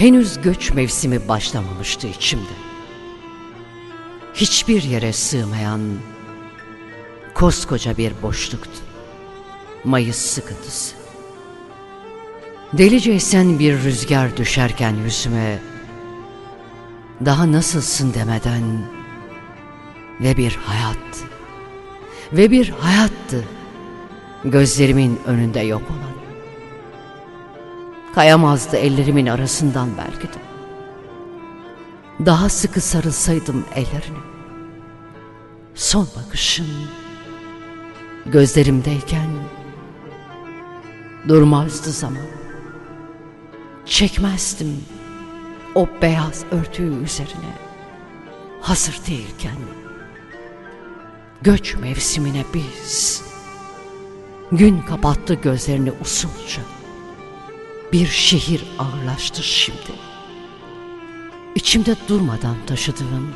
Henüz göç mevsimi başlamamıştı içimde. Hiçbir yere sığmayan koskoca bir boşluktu. Mayıs sıkıntısı. Delice esen bir rüzgar düşerken yüzüme daha nasılsın demeden ve bir hayat ve bir hayattı gözlerimin önünde yok olan. Kayamazdı ellerimin arasından belki de. Daha sıkı sarılsaydım ellerine. Son bakışın gözlerimdeyken durmazdı zaman. Çekmezdim o beyaz örtüyü üzerine hazır değilken. Göç mevsimine biz gün kapattı gözlerini usulca. Bir şehir ağırlaştı şimdi. İçimde durmadan taşıdığım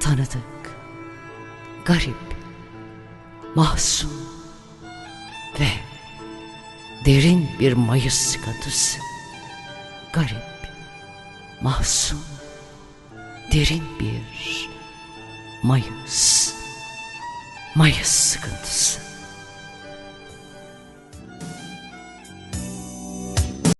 tanıdık, garip, mahzun ve derin bir mayıs sıkıntısı. Garip, mahzun, derin bir mayıs, mayıs sıkıntısı.